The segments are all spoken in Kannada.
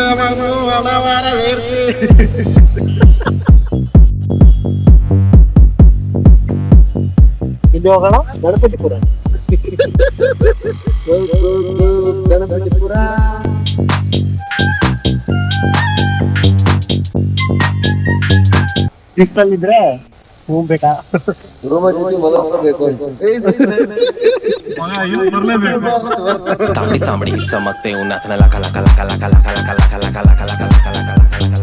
ಹಲವಾರ ಹೇಳ್ತಿ ಇಲ್ಲಿ ಹೋಗೋಣ? ಗಣಪತಿಪುರ. ಗಣಪತಿಪುರ. ಇಷ್ಟಲ್ಲಿದ್ರೆ ರೂಮ ಜೊತೆ ಮಲಗಬೇಕು तांबडी चांबडी चमकते उन्हात लका लका लका लका लका लका लका लका लका लका लका लका लका लका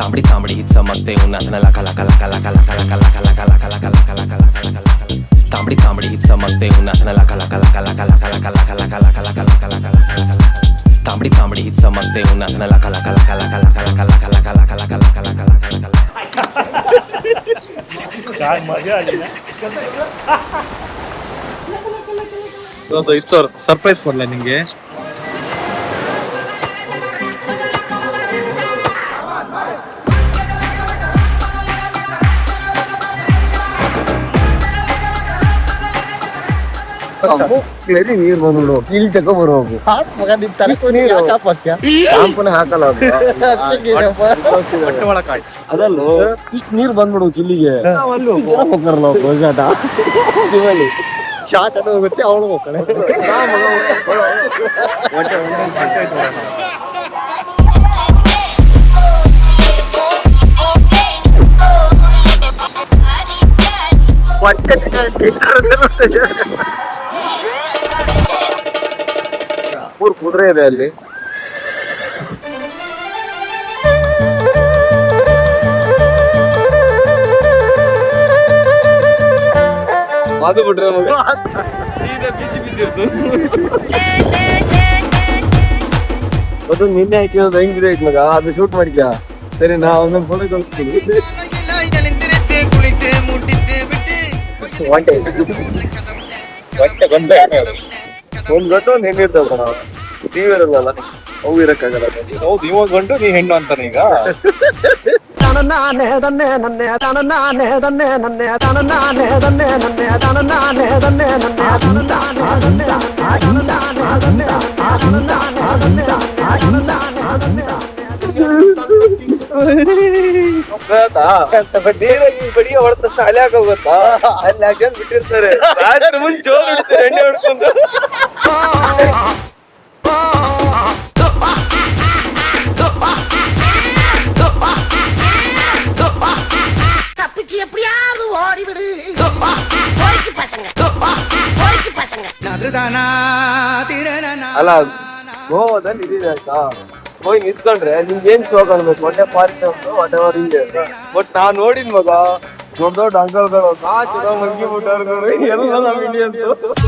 तांबडी चांबडी चमकते उन्हात लका लका लका लका लका लका लका लका लका लका लका लका लका लका लका तांबडी चांबडी चमकते उन्हात लका लका लका लका लका लका लका लका लका लका लका लका लका लका तांबडी चांबडी चमकते उन्हात लका लका लका लका लका लका लका ಆಗ ಮಜಾ ಆಗಿದೆ ಸರ್ಪ್ರೈಸ್ ಕೊಡ್ಲಾ ನಿಮಗೆ ನೀರ್ ಬಂದ್ಬಿಡು ಇಲ್ಲಿ ತಗೋ ಬರ್ಬೇಕು ಇಷ್ಟು ನೀರು ಶಾಂಪೂನೇ ಹಾಕಲ್ಲ ಅದು. ಬಂಟ್ವಾಳಕಾಯಿ ಅದಲ್ಲೂ ಇಷ್ಟು ನೀರ್ ಬಂದ್ಬಿಡು ಇಲ್ಲಿಗೆ ಹೋಗ್ತಾರ ನಾವು ಗೋಜಾಟ ದಿವಾಳಿ ಶಾಟ್ ಅದ ಹೋಗುತ್ತೆ ಅವಳು ಹೋಗ್ತಾಳೆ ಮೂರ್ ಕುದುರೆ ಇದೆ ಅಲ್ಲಿ. ಅದು ಬಿಟ್ರೆ ಅದು ನಿನ್ನೆ ಹಾಕಿರೋದು ಹೆಂಗಿದೆ ಇದೆ ಮಗ? ಅದು ಶೂಟ್ ಮಾಡಿದ್ಯಾ? ಸರಿ ನಾ ಒಂದೊಂದು ಫೋಟೋ ಕಳಿಸ್ತೀನಿ ಒಂಟೆ. ಒಂಟೆ ಬಂದೆ. ಒಂದು ಗಂಟೆ ಒಂದು ಹೆಣ್ಣು ಇರ್ತಾವ ಇರಲ್ಲ ಅವು ಇರಕ್ಕಾಗಲ್ಲ ಹೌದು ಇವಾಗ ಗಂಟು ನೀ ಹೆಣ್ಣು ಅಂತಾನೆ ಈಗ ನೀರಾಗಿ ಬಡಿಯ ಹೊಡೆದ ತಕ್ಷಣ ಅಲೆ ಹಾಕೋ ಗೊತ್ತಾ ಅಲ್ಲಿ ಹಾಕ್ಯಂಡ್ ಬಿಟ್ಟಿರ್ತಾರೆ ರಾತ್ರಿ ಮುಂಚೆ ಜೋರ್ ಹಿಡಿತಾರೆ ಎಣ್ಣೆ ಹೊಡ್ಕೊಂಡು எப்படியாவது ஓடிவிடு பொறுக்கி பசங்க பொறுக்கி பசங்க ಅಲ್ಲ ಗೋವಾದಲ್ಲಿ ಇದಿದೆ ಆಯ್ತಾ ಹೋಗಿ ನಿಂತ್ಕೊಂಡ್ರೆ ನಿಮ್ಗೆ ಏನ್ ಶೋಕ್ ಅನ್ಬೇಕು ಹೊಟ್ಟೆ ಪಾರ್ಕ್ ವಾಟ್ ಎವರ್ ಹಿಂಗೆ ಬಟ್ ನಾ ನೋಡಿದ್ ಮಗ ದೊಡ್ಡ ದೊಡ್ಡ ಅಂಕಲ್ಗಳು ನಾಚದ ಮಗ್ಗಿ ಬಿಟ್ಟವ್ರು ಎಲ್ಲ ನಮ್ ಇಂಡಿಯನ್ಸ್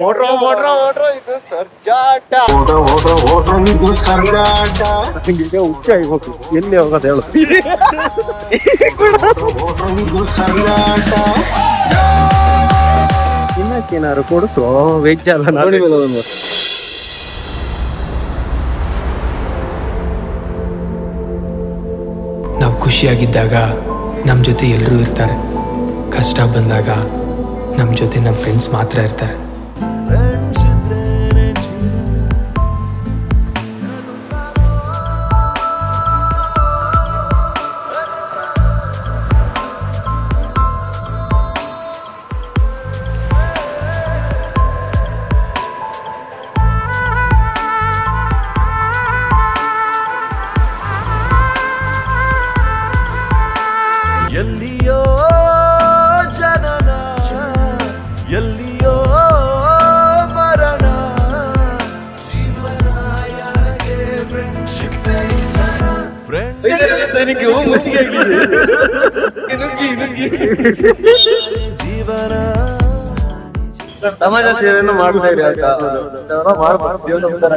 ಮೋಟ್ರೋ ಮೋಟ್ರೋ ಮೋಟ್ರೋ ಇದು ಸರ್ಜಾಟ. ಹಿಂಗೆ ಎಲ್ಲಿ ಹೋಗೋದು ಹೇಳು. ತಿನ್ನಕ್ಕೇನಾರು ಕೊಡಿಸು? ವೆಜ್ ಅಲ್ಲ ನೋಡಿ ಮೇಲೆ ಒಂದು ನಾವು ಖುಷಿಯಾಗಿದ್ದಾಗ ನಮ್ಮ ಜೊತೆ ಎಲ್ಲರೂ ಇರ್ತಾರೆ. ಕಷ್ಟ ಬಂದಾಗ ನಮ್ಮ ಜೊತೆ ನಮ್ಮ ಫ್ರೆಂಡ್ಸ್ ಮಾತ್ರ ಇರ್ತಾರೆ. ಸೈನಿಕ ಮುಚ್ಚಿಗೆ ನುಗ್ಗಿ ನುಗ್ಗಿ ಸಮಾಜ ಸೇವೆಯನ್ನು ಮಾಡ್ತಾ ಇರಿ ಅಕ್ಕ ಮಾಡ್ಬಾರ್ದು ಜೀವನ ಉದ್ಧಾರ